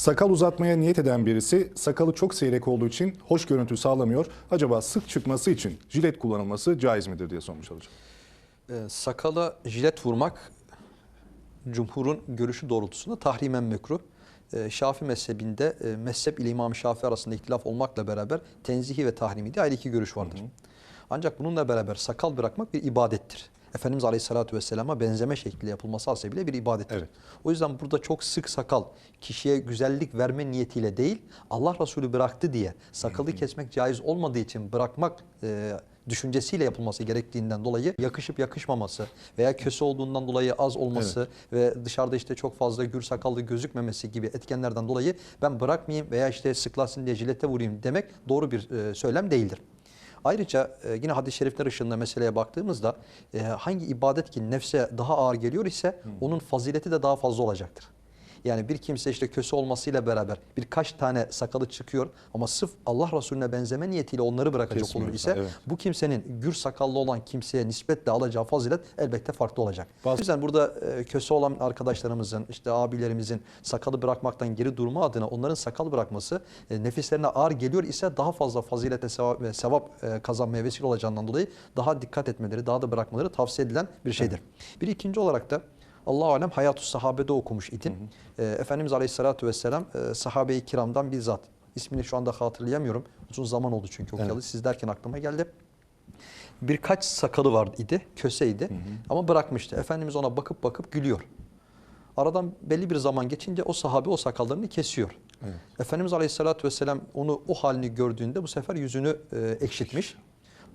Sakal uzatmaya niyet eden birisi sakalı çok seyrek olduğu için hoş görüntü sağlamıyor. Acaba sık çıkması için jilet kullanılması caiz midir diye sormuş hocam. Ee, sakala jilet vurmak cumhurun görüşü doğrultusunda tahrimen mekruh. Ee, Şafi mezhebinde e, mezhep ile İmam Şafi arasında ihtilaf olmakla beraber tenzihi ve tahrimi diye ayrı iki görüş vardır. Ancak bununla beraber sakal bırakmak bir ibadettir. Efendimiz Aleyhisselatü Vesselam'a benzeme şekliyle yapılması hasebiyle bir ibadettir. Evet. O yüzden burada çok sık sakal kişiye güzellik verme niyetiyle değil Allah Resulü bıraktı diye sakalı kesmek caiz olmadığı için bırakmak e, düşüncesiyle yapılması gerektiğinden dolayı yakışıp yakışmaması veya köse olduğundan dolayı az olması ve dışarıda işte çok fazla gür sakallı gözükmemesi gibi etkenlerden dolayı ben bırakmayayım veya işte sıklasın diye jilete vurayım demek doğru bir e, söylem değildir. Ayrıca e, yine hadis-i şerifler ışığında meseleye baktığımızda e, hangi ibadet ki nefse daha ağır geliyor ise onun fazileti de daha fazla olacaktır. Yani bir kimse işte köse olmasıyla beraber birkaç tane sakalı çıkıyor ama sırf Allah Resulüne benzeme niyetiyle onları bırakacak olur Kesmiyorsa, ise evet. bu kimsenin gür sakallı olan kimseye nispetle alacağı fazilet elbette farklı olacak. Bazı- O yüzden burada e, köse olan arkadaşlarımızın, işte abilerimizin sakalı bırakmaktan geri durma adına onların sakal bırakması e, nefislerine ağır geliyor ise daha fazla fazilete sevap, ve sevap e, kazanmaya vesile olacağından dolayı daha dikkat etmeleri, daha da bırakmaları tavsiye edilen bir şeydir. Bir ikinci olarak da Allah alem Hayatu Sahabe'de okumuş idim. E, Efendimiz Aleyhisselatü Vesselam e, sahabe-i kiramdan bizzat ismini şu anda hatırlayamıyorum. Uzun zaman oldu çünkü okuyalı. Evet. Siz derken aklıma geldi birkaç sakalı vardı idi, köseydi ama bırakmıştı. Efendimiz ona bakıp bakıp gülüyor. Aradan belli bir zaman geçince o sahabe o sakallarını kesiyor. Evet. Efendimiz Aleyhisselatü Vesselam onu o halini gördüğünde bu sefer yüzünü e, ekşitmiş.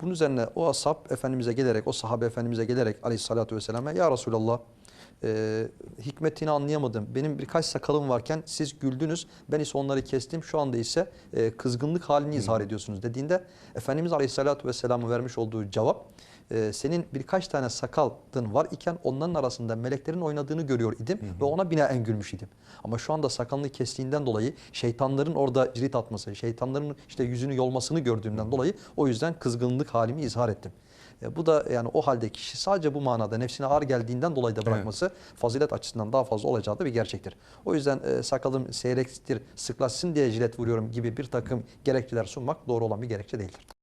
Bunun üzerine o ashab Efendimiz'e gelerek, o sahabe Efendimiz'e gelerek Aleyhisselatü Vesselam'a Ya Resulallah e, hikmetini anlayamadım. Benim birkaç sakalım varken siz güldünüz. Ben ise onları kestim. Şu anda ise e, kızgınlık halini izhar ediyorsunuz dediğinde Efendimiz Aleyhisselatü Vesselam'ın vermiş olduğu cevap e, senin birkaç tane sakaldın var iken onların arasında meleklerin oynadığını görüyor idim ve ona binaen gülmüş idim. Ama şu anda sakalını kestiğinden dolayı şeytanların orada cirit atması, şeytanların işte yüzünü yolmasını gördüğümden dolayı o yüzden kızgınlık halimi izhar ettim. E, bu da yani o halde kişi sadece bu manada nefsine ağır geldiğinden dolayı da bırakması fazilet açısından daha fazla olacağı da bir gerçektir. O yüzden e, sakalım seyrektir, sıklaşsın diye jilet vuruyorum gibi bir takım gerekçeler sunmak doğru olan bir gerekçe değildir.